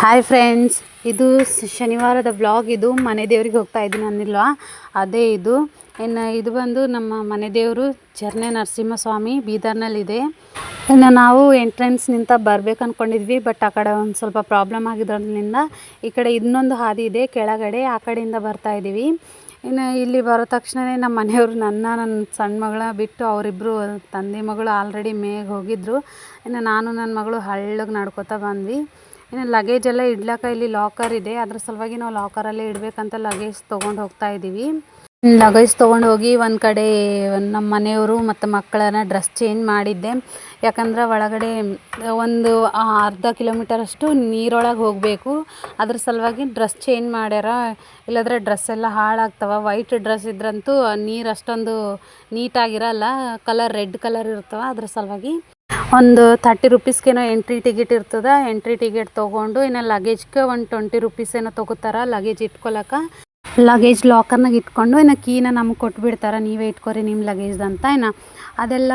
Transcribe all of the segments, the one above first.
Hi friends ಇದು ಶನಿವಾರದ blog ಇದು ಮನೆ ದೇವ್ರಿಗೆ ಹೋಗ್ತಾ ಇದ್ದೀನಿ ಅಂದಿಲ್ವಾ? ಅದೇ ಇದು. ಇನ್ನು ಇದು ಬಂದು ನಮ್ಮ ಮನೆ ದೇವರು ಚರ್ನೆ ನರಸಿಂಹಸ್ವಾಮಿ ಬೀದರ್ನಲ್ಲಿದೆ. ಇನ್ನು ನಾವು ಎಂಟ್ರೆನ್ಸ್ನಿಂದ ಬರಬೇಕು ಅಂದ್ಕೊಂಡಿದ್ವಿ ಬಟ್ ಆ ಕಡೆ ಒಂದು ಸ್ವಲ್ಪ ಪ್ರಾಬ್ಲಮ್ ಆಗಿದ್ರಿಂದ ಈ ಕಡೆ ಇನ್ನೊಂದು ಹಾದಿ ಇದೆ, ಕೆಳಗಡೆ ಆ ಕಡೆಯಿಂದ ಬರ್ತಾ ಇದ್ದೀವಿ. ಇನ್ನು ಇಲ್ಲಿ ಬರೋ ತಕ್ಷಣವೇ ನಮ್ಮ ಮನೆಯವರು ನನ್ನ ನನ್ನ ಸಣ್ಣ ಮಗಳ ಬಿಟ್ಟು ಅವರಿಬ್ಬರು ತಂದೆ ಮಗಳು ಆಲ್ರೆಡಿ ಮೇಗೆ ಹೋಗಿದ್ದರು ಇನ್ನು ನಾನು, ನನ್ನ ಮಗಳು ಹಳ್ಳಗೆ ನಡ್ಕೋತಾ ಬಂದ್ವಿ. ಇನ್ನು ಲಗೇಜ್ ಎಲ್ಲ ಇಡ್ಲಕ್ಕ ಇಲ್ಲಿ ಲಾಕರ್ ಇದೆ. ಅದ್ರ ಸಲುವಾಗಿ ನಾವು ಲಾಕರಲ್ಲೇ ಇಡಬೇಕಂತ ಲಗೇಜ್ ತೊಗೊಂಡು ಹೋಗ್ತಾ ಇದ್ದೀವಿ ಲಗೇಜ್ ತೊಗೊಂಡು ಹೋಗಿ ಒಂದು ಕಡೆ ನಮ್ಮ ಮನೆಯವರು ಮತ್ತು ಮಕ್ಕಳನ್ನ ಡ್ರೆಸ್ ಚೇಂಜ್ ಮಾಡಿದ್ದೆ. ಯಾಕಂದ್ರೆ ಒಳಗಡೆ ಒಂದು ಅರ್ಧ ಕಿಲೋಮೀಟರ್ ಅಷ್ಟು ನೀರೊಳಗೆ ಹೋಗಬೇಕು. ಅದ್ರ ಸಲುವಾಗಿ ಡ್ರೆಸ್ ಚೇಂಜ್ ಮಾಡ್ಯಾರ. ಇಲ್ಲಾಂದ್ರೆ ಡ್ರೆಸ್ ಎಲ್ಲ ಹಾಳಾಗ್ತವೆ. ವೈಟ್ ಡ್ರೆಸ್ ಇದ್ರಂತೂ ನೀರು ಅಷ್ಟೊಂದು ನೀಟಾಗಿರಲ್ಲ. ಕಲರ್ ರೆಡ್ ಕಲರ್ ಇರ್ತವೆ. ಅದ್ರ ಸಲುವಾಗಿ ಒಂದು ತರ್ಟಿ ರುಪೀಸ್ಗೇನೋ ಎಂಟ್ರಿ ಟಿಕೆಟ್ ಇರ್ತದೆ. ಎಂಟ್ರಿ ಟಿಕೆಟ್ ತೊಗೊಂಡು ಇನ್ನು ಲಗೇಜ್ಗೆ ಒಂದು ಟ್ವೆಂಟಿ ರುಪೀಸ್ ಏನೋ ತೊಗೋತಾರೆ. ಲಗೇಜ್ ಇಟ್ಕೊಳಕ. ಲಗೇಜ್ ಲಾಕರ್ನಾಗ ಇಟ್ಕೊಂಡು ಇನ್ನು ಕೀನ ನಮ್ಗೆ ಕೊಟ್ಬಿಡ್ತಾರೆ. ನೀವೇ ಇಟ್ಕೊರಿ ನಿಮ್ಮ ಲಗೇಜ್ದು ಅಂತ ಇನ್ನು. ಅದೆಲ್ಲ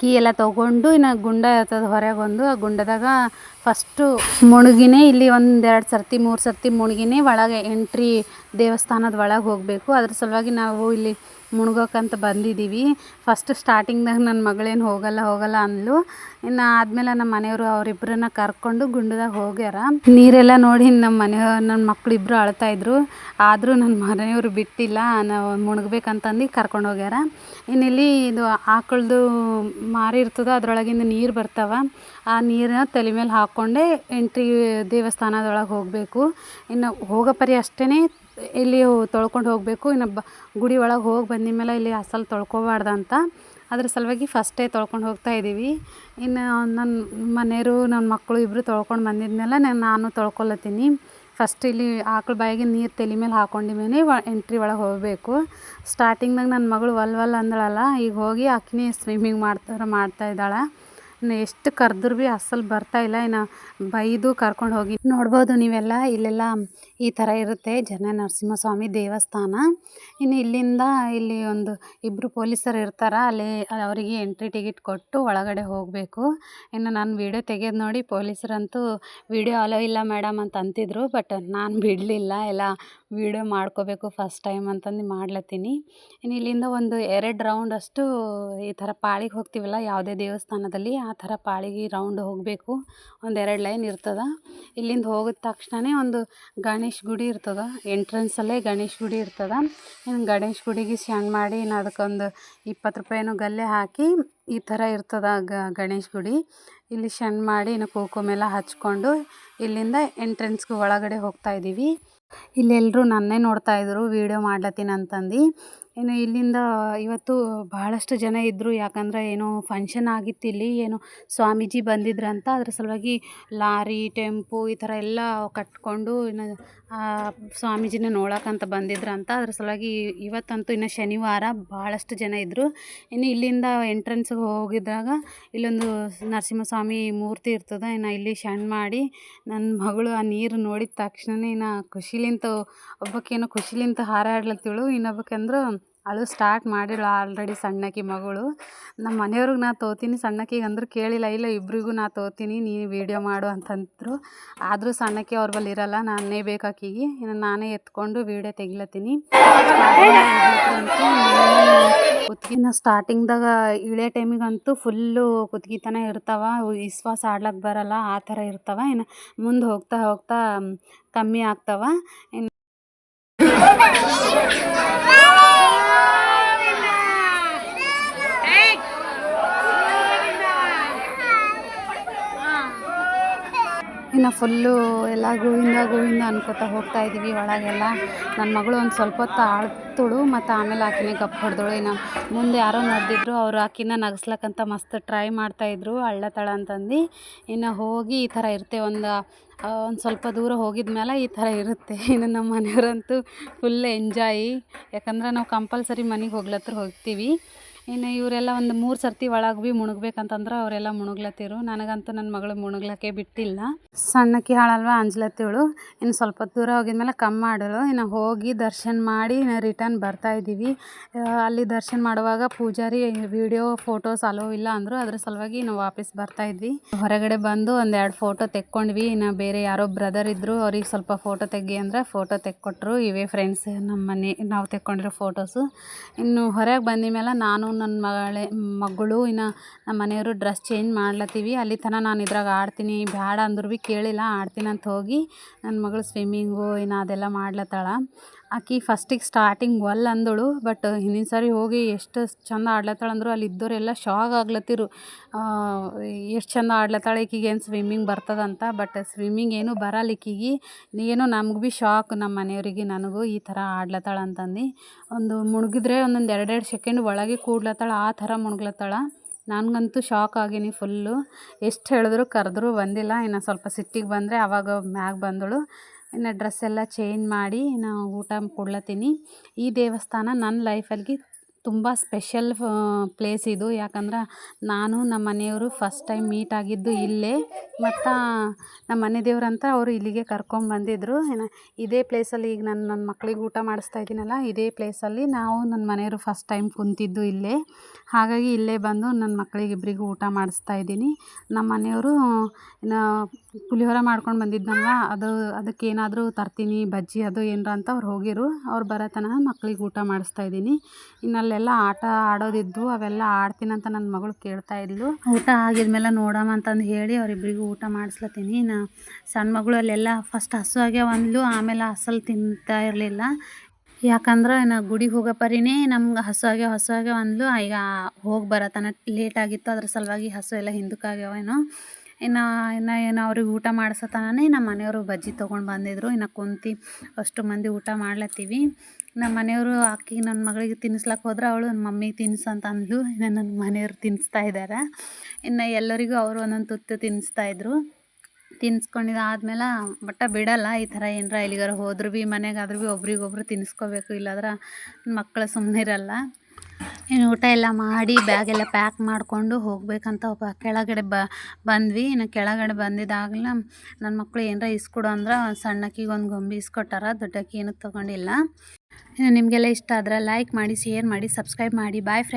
ಕೀ ಎಲ್ಲ ತೊಗೊಂಡು ಇನ್ನು ಗುಂಡ ಇರ್ತದೆ ಹೊರಗೆ ಒಂದು ಆ ಗುಂಡದಾಗ ಫಸ್ಟು ಮುಳುಗಿನೇ ಇಲ್ಲಿ ಒಂದೆರಡು ಸರ್ತಿ, ಮೂರು ಸರ್ತಿ ಮುಳುಗಿನೇ ಒಳಗೆ ಎಂಟ್ರಿ ದೇವಸ್ಥಾನದ ಒಳಗೆ ಹೋಗಬೇಕು. ಅದ್ರ ಸಲುವಾಗಿ ನಾವು ಇಲ್ಲಿ ಮುಳುಗೋಕ್ಕಂತ ಬಂದಿದ್ದೀವಿ. ಫಸ್ಟ್ ಸ್ಟಾರ್ಟಿಂಗ್ದಾಗ ನನ್ನ ಮಗಳೇನು ಹೋಗಲ್ಲ ಹೋಗಲ್ಲ ಅಂದ್ಲು. ಇನ್ನು ಆದಮೇಲೆ ನಮ್ಮ ಮನೆಯವರು ಅವರಿಬ್ಬರನ್ನ ಕರ್ಕೊಂಡು ಗುಂಡದಾಗ ಹೋಗ್ಯಾರ. ನೀರೆಲ್ಲ ನೋಡಿ ನಮ್ಮ ಮನೆ ನನ್ನ ಮಕ್ಕಳಿಬ್ಬರು ಅಳ್ತಾಯಿದ್ರು ಆದರೂ ನನ್ನ ಮನೆಯವರು ಬಿಟ್ಟಿಲ್ಲ ನಾವು ಮುಳುಗ್ಬೇಕಂತಂದು ಕರ್ಕೊಂಡು ಹೋಗ್ಯಾರ. ಇನ್ನು ಇಲ್ಲಿ ಇದು ಆಕಳದು ಮಾರಿ ಇರ್ತದೆ, ಅದರೊಳಗಿಂದ ನೀರು ಬರ್ತಾವ. ಆ ನೀರನ್ನ ತಲೆ ಮೇಲೆ ಹಾಕ್ಕೊಂಡೇ ಎಂಟ್ರಿ ದೇವಸ್ಥಾನದೊಳಗೆ ಹೋಗಬೇಕು. ಇನ್ನು ಹೋಗೋ ಪರಿ ಅಷ್ಟೇ ಇಲ್ಲಿ ತೊಳ್ಕೊಂಡು ಹೋಗಬೇಕು. ಇನ್ನು ಬ, ಗುಡಿ ಒಳಗೆ ಹೋಗಿ ಬಂದ ಮೇಲೆ ಇಲ್ಲಿ ಅಸಲು ಅಂತ. ಅದ್ರ ಸಲುವಾಗಿ ಫಸ್ಟೇ ತೊಳ್ಕೊಂಡು ಹೋಗ್ತಾ ಇದ್ದೀವಿ ಇನ್ನು ನನ್ನ ಮನೆಯವರು ನನ್ನ ಮಕ್ಕಳು ಇಬ್ಬರು ತೊಳ್ಕೊಂಡು ಬಂದಿದ್ಮೇಲೆ ನಾನು ನಾನು ತೊಳ್ಕೊಳತ್ತೀನಿ ಫಸ್ಟ್ ಇಲ್ಲಿ ಆಕಳ ಬಾಯಿಗೆ ನೀರು ತಲೆ ಮೇಲೆ ಹಾಕೊಂಡಿದ್ದೀನಿ ಮೇಲೆ ಎಂಟ್ರಿ ಒಳಗೆ ಹೋಗಬೇಕು. ಸ್ಟಾರ್ಟಿಂಗ್ನಾಗ ನನ್ನ ಮಗಳು ಒಲ್ ಒಲ್ ಅಂದಳಲ್ಲ. ಈಗ ಹೋಗಿ ಆಕಿನೇ ಸ್ವಿಮ್ಮಿಂಗ್ ಮಾಡ್ತಾರೆ ಮಾಡ್ತಾ ಇದ್ದಾಳೆ. ಎಷ್ಟು ಕರೆದ್ರು ಭೀ ಅಸಲು ಬರ್ತಾ ಇಲ್ಲ. ಇನ್ನು ಬೈದು ಕರ್ಕೊಂಡು ಹೋಗಿ. ನೋಡ್ಬೋದು ನೀವೆಲ್ಲ, ಇಲ್ಲೆಲ್ಲ ಈ ಥರ ಇರುತ್ತೆ ಜನ ನರಸಿಂಹಸ್ವಾಮಿ ದೇವಸ್ಥಾನ. ಇನ್ನು ಇಲ್ಲಿಂದ ಇಲ್ಲಿ ಒಂದು ಇಬ್ಬರು ಪೊಲೀಸರು ಇರ್ತಾರೆ, ಅಲ್ಲಿ ಅವರಿಗೆ ಎಂಟ್ರಿ ಟಿಕೆಟ್ ಕೊಟ್ಟು ಒಳಗಡೆ ಹೋಗಬೇಕು. ಇನ್ನು ನಾನು ವೀಡಿಯೋ ತೆಗೆದು ನೋಡಿ, ಪೊಲೀಸರಂತೂ ವೀಡಿಯೋ ಅಲೋ ಇಲ್ಲ ಮೇಡಮ್ ಅಂತ ಅಂತಿದ್ರು ಬಟ್ ನಾನು ಬಿಡಲಿಲ್ಲ. ಎಲ್ಲ ವೀಡಿಯೋ ಮಾಡ್ಕೋಬೇಕು ಫಸ್ಟ್ ಟೈಮ್ ಅಂತಂದು ಮಾಡ್ಲತ್ತೀನಿ. ಇನ್ನು ಇಲ್ಲಿಂದ ಒಂದು ಎರಡು ರೌಂಡ್ ಅಷ್ಟು ಈ ಥರ ಪಾಳಿಗೆ ಹೋಗ್ತೀವಲ್ಲ, ಯಾವುದೇ ದೇವಸ್ಥಾನದಲ್ಲಿ ಆ ಥರ ಪಾಳಿಗೆ ರೌಂಡ್ ಹೋಗಬೇಕು. ಒಂದೆರಡು ಲೈನ್ ಇರ್ತದೆ. ಇಲ್ಲಿಂದ ಹೋಗಿದ ತಕ್ಷಣವೇ ಒಂದು ಗಣೇಶ ಗುಡಿ ಇರ್ತದೆ. ಎಂಟ್ರೆನ್ಸಲ್ಲೇ ಗಣೇಶ ಗುಡಿ ಇರ್ತದೆ. ಇನ್ನು ಗಣೇಶ ಗುಡಿಗೆ ಸಣ್ಣ ಮಾಡಿ ಇನ್ನು ಅದಕ್ಕೊಂದು ಇಪ್ಪತ್ತು ರೂಪಾಯಿನೂ ಗಲ್ಲೆ ಹಾಕಿ ಈ ಥರ ಇರ್ತದೆ ಗಣೇಶ ಗುಡಿ. ಇಲ್ಲಿ ಸಣ್ಣ ಮಾಡಿ ಇನ್ನು ಕುಂಕುಮ ಎಲ್ಲ ಹಚ್ಕೊಂಡು ಇಲ್ಲಿಂದ ಎಂಟ್ರೆನ್ಸ್ಗೆ ಒಳಗಡೆ ಹೋಗ್ತಾ ಇದ್ದೀವಿ ಇಲ್ಲೆಲ್ಲರೂ ನನ್ನೇ ನೋಡ್ತಾ ಇದ್ರು. ವೀಡಿಯೋ ಮಾಡ್ಲತ್ತೀನಿ ಅಂತಂದು. ಇನ್ನು ಇಲ್ಲಿಂದ ಇವತ್ತು ಬಹಳಷ್ಟು ಜನ ಇದ್ದರು ಯಾಕಂದ್ರೆ ಏನೋ ಫಂಕ್ಷನ್ ಆಗಿತ್ತು ಇಲ್ಲಿ, ಏನೋ ಸ್ವಾಮೀಜಿ ಬಂದಿದ್ರಂತ. ಅದ್ರ ಸಲುವಾಗಿ ಲಾರಿ, ಟೆಂಪು ಈ ಥರ ಎಲ್ಲ ಕಟ್ಕೊಂಡು ಇನ್ನು ಸ್ವಾಮೀಜಿನ ನೋಡಕ್ಕಂತ ಅಂತ ಅದ್ರ ಸಲುವಾಗಿ ಇವತ್ತಂತೂ ಇನ್ನು ಶನಿವಾರ ಭಾಳಷ್ಟು ಜನ ಇದ್ದರು ಇನ್ನು ಇಲ್ಲಿಂದ ಎಂಟ್ರೆನ್ಸ್ಗೆ ಹೋಗಿದ್ದಾಗ ಇಲ್ಲೊಂದು ನರಸಿಂಹಸ್ವಾಮಿ ಮೂರ್ತಿ ಇರ್ತದೆ, ಇನ್ನು ಇಲ್ಲಿ ಶಣ್ ಮಾಡಿ ನನ್ನ ಮಗಳು ಆ ನೀರು ನೋಡಿದ ತಕ್ಷಣನೇ ಇನ್ನು ಖುಷಿಲಿಂತ ಒಬ್ಬಾಕೇನೋ ಖುಷಿಲಿಂತ ಹಾರಾಡ್ಲತ್ತಿಳು. ಇನ್ನೊಬ್ಬಾಕಂದ್ರೆ ಅಳು ಸ್ಟಾರ್ಟ್ ಮಾಡಿಳು ಆಲ್ರೆಡಿ ಸಣ್ಣಕಿ ಮಗಳು. ನಮ್ಮ ಮನೆಯವ್ರಿಗೆ ನಾ ತೋತೀನಿ ಸಣ್ಣಕಿಗೆ ಅಂದ್ರೆ ಕೇಳಿಲ್ಲ, ಇಲ್ಲ ಇಬ್ಬರಿಗೂ ನಾ ತೋತೀನಿ, ನೀ ವೀಡಿಯೋ ಮಾಡು ಅಂತಂದ್ರು ಆದರೂ ಸಣ್ಣಕಿ ಅವ್ರ ಬಳಿ ಇರಲ್ಲ, ನಾನೇ ಬೇಕಾಕಿಗೆ ಇನ್ನು ನಾನೇ ಎತ್ಕೊಂಡು ವೀಡಿಯೋ ತೆಗಿಲತ್ತೀನಿ. ಕುತ್ಗಿನ ಸ್ಟಾರ್ಟಿಂಗ್ದಾಗ ಇಳೆ ಟೈಮಿಗಂತೂ ಫುಲ್ಲು ಕುತ್ಗಿತನ ಇರ್ತಾವ. ವಿಶ್ವಾಸ ಆಡ್ಲಕ್ಕೆ ಬರಲ್ಲ, ಆ ಥರ ಇರ್ತಾವ. ಇನ್ನು ಮುಂದೆ ಹೋಗ್ತಾ ಹೋಗ್ತಾ ಕಮ್ಮಿ ಆಗ್ತಾವ. ಇನ್ನು ಇನ್ನು ಫುಲ್ಲು ಎಲ್ಲ ಗೋವಿಂದ ಗೋವಿಂದ ಅನ್ಕೋತಾ ಹೋಗ್ತಾ ಇದ್ದೀವಿ ಒಳಗೆಲ್ಲ. ನನ್ನ ಮಗಳು ಒಂದು ಸ್ವಲ್ಪ ಹೊತ್ತು ಆಡ್ತಳು ಮತ್ತು ಆಮೇಲೆ ಆಕಿನೇ ಗಪ್ ಹೊಡೆದಳು. ಇನ್ನು ಮುಂದೆ ಯಾರೋ ನಡೆದಿದ್ರು ಅವ್ರು ಆಕಿನ ನಗಸ್ಲಕ್ಕಂತ ಮಸ್ತ್ ಟ್ರೈ ಮಾಡ್ತಾಯಿದ್ರು ಅಳ್ಳತಳ ಅಂತಂದು. ಇನ್ನು ಹೋಗಿ ಈ ಥರ ಇರುತ್ತೆ ಒಂದು ಒಂದು ಸ್ವಲ್ಪ ದೂರ ಹೋಗಿದ ಮೇಲೆ ಈ ಥರ ಇರುತ್ತೆ. ಇನ್ನು ನಮ್ಮ ಮನೆಯವರಂತೂ ಫುಲ್ ಎಂಜಾಯಿ ಯಾಕಂದ್ರೆ ನಾವು ಕಂಪಲ್ಸರಿ ಮನೆಗೆ ಹೋಗ್ಲತ್ರ ಹೋಗ್ತೀವಿ. ಇನ್ನು ಇವರೆಲ್ಲ ಒಂದು ಮೂರು ಸರ್ತಿ ಒಳಗೆ ಭೀ ಮುಣಗ್ಬೇಕಂತಂದ್ರೆ ಅವರೆಲ್ಲ ಮುಣುಗ್ಲತ್ತಿರು. ನನಗಂತೂ ನನ್ನ ಮಗಳು ಮುಣುಗ್ಲಕ್ಕೆ ಬಿಟ್ಟಿಲ್ಲ. ಸಣ್ಣಕ್ಕಿ ಹಾಳಲ್ವ ಅಂಜ್ಲತ್ತಿವಳು ಇನ್ನು ಸ್ವಲ್ಪ ದೂರ ಹೋಗಿದ್ಮೇಲೆ ಕಮ್ಮಿ ಮಾಡಲು. ಇನ್ನು ಹೋಗಿ ದರ್ಶನ ಮಾಡಿ ಇನ್ನು ರಿಟರ್ನ್ ಬರ್ತಾ ಇದ್ದೀವಿ. ಅಲ್ಲಿ ದರ್ಶನ ಮಾಡುವಾಗ ಪೂಜಾರಿ ವಿಡಿಯೋ ಫೋಟೋಸ್ ಅಲೋ ಇಲ್ಲ ಅಂದರು ಅದ್ರ ಸಲುವಾಗಿ ನಾವು ವಾಪಸ್ ಬರ್ತಾ ಇದ್ವಿ. ಹೊರಗಡೆ ಬಂದು ಒಂದೆರಡು ಫೋಟೋ ತೆಕ್ಕೊಂಡ್ವಿ. ಇನ್ನು ಬೇರೆ ಯಾರೋ ಬ್ರದರ್ ಇದ್ದರು ಅವ್ರಿಗೆ ಸ್ವಲ್ಪ ಫೋಟೋ ತೆಗಿ ಅಂದ್ರೆ ಫೋಟೋ ತೆಕ್ಕೊಟ್ರು. ಇವೇ ಫ್ರೆಂಡ್ಸ್ ನಮ್ಮ ಮನೆ, ನಾವು ತೆಕ್ಕೊಂಡಿರೋ ಫೋಟೋಸು ಇನ್ನು ಹೊರಗೆ ಬಂದ ಮೇಲೆ ನಾನು ನನ್ನ ಮಗಳೇ, ಮಗಳು, ಇನ್ನು ನಮ್ಮ ಮನೆಯವರು ಡ್ರೆಸ್ ಚೇಂಜ್ ಮಾಡ್ಲತ್ತೀವಿ. ಅಲ್ಲಿ ತನಕ ನಾನು ಇದ್ರಾಗ ಆಡ್ತೀನಿ. ಬೇಡ ಅಂದ್ರೂ ಭೀ ಕೇಳಿಲ್ಲ, ಆಡ್ತೀನಿ ಅಂತ ಹೋಗಿ ನನ್ನ ಮಗಳು ಸ್ವಿಮ್ಮಿಂಗು ಇನ್ನು ಅದೆಲ್ಲ ಮಾಡ್ಲತ್ತಾಳ. ಆಕಿ ಫಸ್ಟಿಗೆ ಸ್ಟಾರ್ಟಿಂಗ್ ಒಲ್ ಅಂದಳು ಬಟ್ ಹಿಂದಿನ ಸಾರಿ ಹೋಗಿ ಎಷ್ಟು ಚಂದ ಆಡ್ಲತ್ತಾಳ ಅಂದ್ರೆ ಅಲ್ಲಿ ಇದ್ದೋರೆಲ್ಲ ಶಾಕ್ ಆಗ್ಲತ್ತಿರು. ಎಷ್ಟು ಚಂದ ಆಡ್ಲತ್ತಾಳೆ ಈಕಿಗೆ ಏನು ಸ್ವಿಮ್ಮಿಂಗ್ ಬರ್ತದಂತ ಬಟ್ ಸ್ವಿಮ್ಮಿಂಗ್ ಏನೂ ಬರಲ್ಲ ಈಕಿಗೆ. ಏನೋ ನಮ್ಗೆ ಭೀ ಶಾಕ್ ನಮ್ಮ ಮನೆಯವ್ರಿಗೆ ನನಗೂ ಈ ಥರ ಆಡ್ಲತ್ತಾಳ ಅಂತಂದು. ಒಂದು ಮುಳುಗಿದ್ರೆ ಒಂದೊಂದು ಎರಡೆರಡು ಸೆಕೆಂಡ್ ಒಳಗೆ ಕೂಡ್ಲತ್ತಾಳ, ಆ ಥರ ಮುಳುಗ್ಲತ್ತಾಳ ನನಗಂತೂ ಶಾಕ್ ಆಗೀನಿ ಫುಲ್ಲು ಎಷ್ಟು ಹೇಳಿದ್ರು ಕರೆದ್ರೂ ಬಂದಿಲ್ಲ. ಇನ್ನು ಸ್ವಲ್ಪ ಸಿಟ್ಟಿಗೆ ಬಂದರೆ ಆವಾಗ ಮ್ಯಾಗ ಬಂದಳು. ಇನ್ನು ಡ್ರೆಸ್ಸೆಲ್ಲ ಚೇಂಜ್ ಮಾಡಿ ನಾ ಊಟ ಕೊಡ್ಲತ್ತೀನಿ. ಈ ದೇವಸ್ಥಾನ ನನ್ನ ಲೈಫಲ್ಲಿ ತುಂಬ ಸ್ಪೆಷಲ್ ಪ್ಲೇಸ್ ಇದು. ಯಾಕಂದ್ರೆ ನಾನು ನಮ್ಮ ಮನೆಯವರು ಫಸ್ಟ್ ಟೈಮ್ ಮೀಟ್ ಆಗಿದ್ದು ಇಲ್ಲೇ. ಮತ್ತು ನಮ್ಮ ಮನೆ ದೇವ್ರಂತ ಅವರು ಇಲ್ಲಿಗೆ ಕರ್ಕೊಂಬಂದಿದ್ರು ಇನ್ನು ಇದೇ ಪ್ಲೇಸಲ್ಲಿ ಈಗ ನಾನು ನನ್ನ ಮಕ್ಳಿಗೆ ಊಟ ಮಾಡಿಸ್ತಾ ಇದ್ದೀನಲ್ಲ, ಇದೇ ಪ್ಲೇಸಲ್ಲಿ ನಾವು ನನ್ನ ಮನೆಯವರು ಫಸ್ಟ್ ಟೈಮ್ ಕುಂತಿದ್ದು ಇಲ್ಲೇ. ಹಾಗಾಗಿ ಇಲ್ಲೇ ಬಂದು ನನ್ನ ಮಕ್ಳಿಗೆ ಇಬ್ಬರಿಗೂ ಊಟ ಮಾಡಿಸ್ತಾ ಇದ್ದೀನಿ. ನಮ್ಮ ಮನೆಯವರು, ಏನು ಪುಳಿಯೋರ ಮಾಡ್ಕೊಂಡು ಬಂದಿದ್ನಲ್ಲ ಅದು, ಅದಕ್ಕೆ ಏನಾದರೂ ತರ್ತೀನಿ, ಬಜ್ಜಿ ಅದು ಏನರ ಅಂತ ಅವ್ರು ಹೋಗಿರು. ಅವ್ರು ಬರೋ ತನಕ ಮಕ್ಳಿಗೆ ಊಟ ಮಾಡಿಸ್ತಾ ಇದ್ದೀನಿ. ಇನ್ನಲ್ಲೆಲ್ಲ ಆಟ ಆಡೋದಿದ್ವು, ಅವೆಲ್ಲ ಆಡ್ತೀನಂತ ನನ್ನ ಮಗಳು ಕೇಳ್ತಾ ಇದ್ಲು. ಊಟ ಆಗಿದ್ಮೇಲೆ ನೋಡಮ್ಮ ಅಂತಂದು ಹೇಳಿ ಅವರಿಬ್ಬರಿಗೂ ಊಟ ಮಾಡಿಸ್ಲತ್ತೀನಿ. ನಾ ಸಣ್ಣ ಮಗಳು ಅಲ್ಲೆಲ್ಲ ಫಸ್ಟ್ ಹಸು ಅಂದ್ಲು ಆಮೇಲೆ ಹಸಲು ತಿಂತಾ ಇರಲಿಲ್ಲ. ಯಾಕಂದ್ರೆ ನಾ ಗುಡಿಗೆ ಹೋಗೋ ಪರಿನೇ ನಮ್ಗೆ ಹಸು ಆಗ್ಯಾವ ಹಸು ಈಗ ಹೋಗಿ ಬರತನ ಲೇಟ್ ಆಗಿತ್ತು, ಅದ್ರ ಸಲುವಾಗಿ ಹಸು ಎಲ್ಲ ಹಿಂದಕ್ಕಾಗ್ಯಾವೇನೋ ಇನ್ನು ಇನ್ನು ಏನು ಅವ್ರಿಗೆ ಊಟ ಮಾಡಿಸತನೇ ನಮ್ಮ ಮನೆಯವರು ಬಜ್ಜಿ ತೊಗೊಂಡು ಬಂದಿದ್ರು. ಇನ್ನು ಕುಂತು ಅಷ್ಟು ಮಂದಿ ಊಟ ಮಾಡ್ಲತ್ತೀವಿ. ನಮ್ಮ ಮನೆಯವರು ಅಕ್ಕಿ ನನ್ನ ಮಗಳಿಗೆ ತಿನ್ನಿಸ್ಲಕ್ಕೆ ಹೋದ್ರೆ ಅವಳು ನನ್ನ ಮಮ್ಮಿಗೆ ತಿನ್ಸು ಅಂತ ಅಂದ್ಲು. ಇನ್ನು ನನ್ನ ಮನೆಯವರು ತಿನ್ನಿಸ್ತಾ ಇದ್ದಾರೆ ಇನ್ನು ಎಲ್ಲರಿಗೂ ಅವರು ಒಂದೊಂದು ತುತ್ತು ತಿನ್ನಿಸ್ತಾ ಇದ್ದರು ತಿನ್ಸ್ಕೊಂಡಿದ್ದು ಆದ್ಮೇಲೆ ಬಟ್ಟ ಬಿಡಲ್ಲ, ಈ ಥರ ಏನರ ಇಲ್ಲಿಗಾರ ಹೋದ್ರು ಭೀ ಮನೆಗಾದ್ರೂ ಭೀ ಒಬ್ರಿಗೊಬ್ರು ತಿನ್ನಿಸ್ಕೋಬೇಕು ಇಲ್ಲಾದ್ರೆ ಮಕ್ಕಳು ಸುಮ್ಮನೆ ಇನ್ನು ಊಟ ಎಲ್ಲ ಮಾಡಿ ಬ್ಯಾಗೆಲ್ಲ ಪ್ಯಾಕ್ ಮಾಡಿಕೊಂಡು ಹೋಗಬೇಕಂತ ಒಬ್ಬ ಕೆಳಗಡೆ ಬ, ಬಂದ್ವಿ. ಇನ್ನು ಕೆಳಗಡೆ ಬಂದಿದ್ದಾಗಲ ನನ್ನ ಮಕ್ಕಳು ಏನಾರ ಇಸ್ಕೊಡು ಅಂದ್ರೆ ಸಣ್ಣಕ್ಕಿಗೆ ಒಂದು ಗೊಂಬೆ ಇಸ್ಕೊಟ್ಟಾರ, ದೊಡ್ಡಕ್ಕಿ ಏನೂ ತೊಗೊಂಡಿಲ್ಲ. ಇನ್ನು ನಿಮಗೆಲ್ಲ ಇಷ್ಟ ಆದ್ರೆ ಲೈಕ್ ಮಾಡಿ ಶೇರ್ ಮಾಡಿ ಸಬ್ಸ್ಕ್ರೈಬ್ ಮಾಡಿ. Boy friend